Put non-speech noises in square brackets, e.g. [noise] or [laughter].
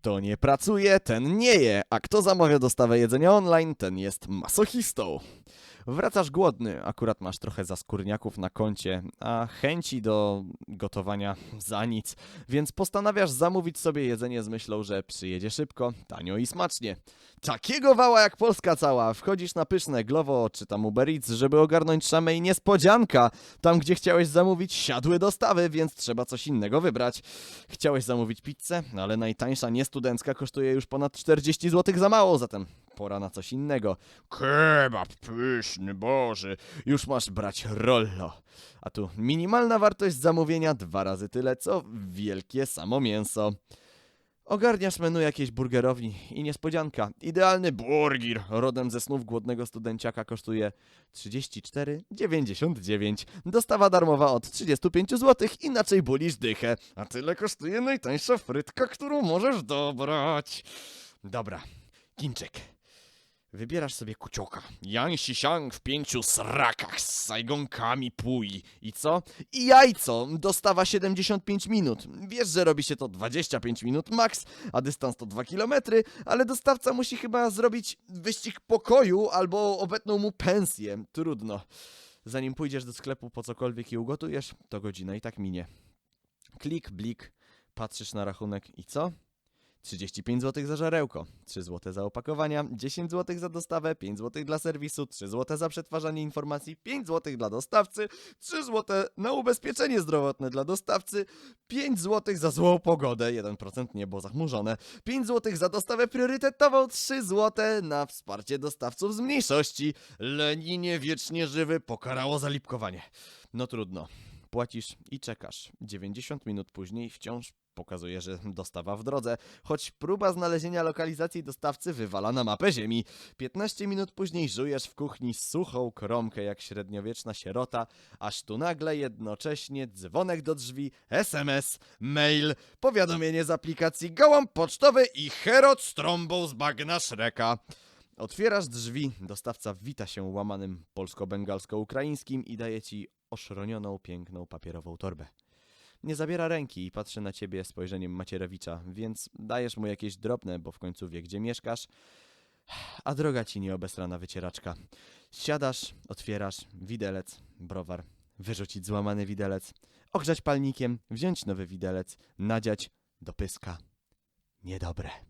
Kto nie pracuje, ten nie je, a kto zamawia dostawę jedzenia online, ten jest masochistą. Wracasz głodny, akurat masz trochę zaskórniaków na koncie, a chęci do gotowania [laughs] za nic, więc postanawiasz zamówić sobie jedzenie z myślą, że przyjedzie szybko, tanio i smacznie. Takiego wała jak Polska cała, wchodzisz na pyszne Glovo czy tam Uber Eats, żeby ogarnąć szamę i niespodzianka. Tam, gdzie chciałeś zamówić, siadły dostawy, więc trzeba coś innego wybrać. Chciałeś zamówić pizzę, ale najtańsza niestudencka kosztuje już ponad 40 zł za mało, zatem pora na coś innego. Kebab pyszny, Boże, już masz brać rollo. A tu minimalna wartość zamówienia dwa razy tyle, co wielkie samo mięso. Ogarniasz menu jakiejś burgerowni i niespodzianka. Idealny burger rodem ze snów głodnego studenciaka kosztuje 34,99. Dostawa darmowa od 35 zł, inaczej bulisz dychę. A tyle kosztuje najtańsza frytka, którą możesz dobrać. Dobra, Kinczek. Wybierasz sobie kucioka. Yang Shishang w pięciu srakach z sajgonkami pój. I co? I jajco. Dostawa 75 minut. Wiesz, że robi się to 25 minut max, a dystans to 2 km, ale dostawca musi chyba zrobić wyścig pokoju albo obetną mu pensję. Trudno. Zanim pójdziesz do sklepu po cokolwiek i ugotujesz, to godzina i tak minie. Klik, blik, patrzysz na rachunek i co? 35 zł za żarełko, 3 zł za opakowania, 10 zł za dostawę, 5 zł dla serwisu, 3 zł za przetwarzanie informacji, 5 zł dla dostawcy, 3 zł na ubezpieczenie zdrowotne dla dostawcy, 5 zł za złą pogodę, 1% niebo zachmurzone, 5 zł za dostawę priorytetową, 3 zł na wsparcie dostawców z mniejszości. Leninie wiecznie żywy pokarało zalipkowanie. No trudno. Płacisz i czekasz. 90 minut później wciąż pokazuje, że dostawa w drodze, choć próba znalezienia lokalizacji dostawcy wywala na mapę ziemi. 15 minut później żujesz w kuchni suchą kromkę jak średniowieczna sierota, aż tu nagle jednocześnie dzwonek do drzwi, SMS, mail, powiadomienie z aplikacji gołąb pocztowy i herot z trąbą z bagna Szreka. Otwierasz drzwi, dostawca wita się łamanym polsko-bengalsko-ukraińskim i daje ci oszronioną, piękną papierową torbę. Nie zabiera ręki i patrzy na ciebie spojrzeniem Macierewicza, więc dajesz mu jakieś drobne, bo w końcu wie, gdzie mieszkasz, a droga ci nieobesrana wycieraczka. Siadasz, otwierasz, widelec, browar, wyrzucić złamany widelec, ogrzać palnikiem, wziąć nowy widelec, nadziać do pyska. Niedobre.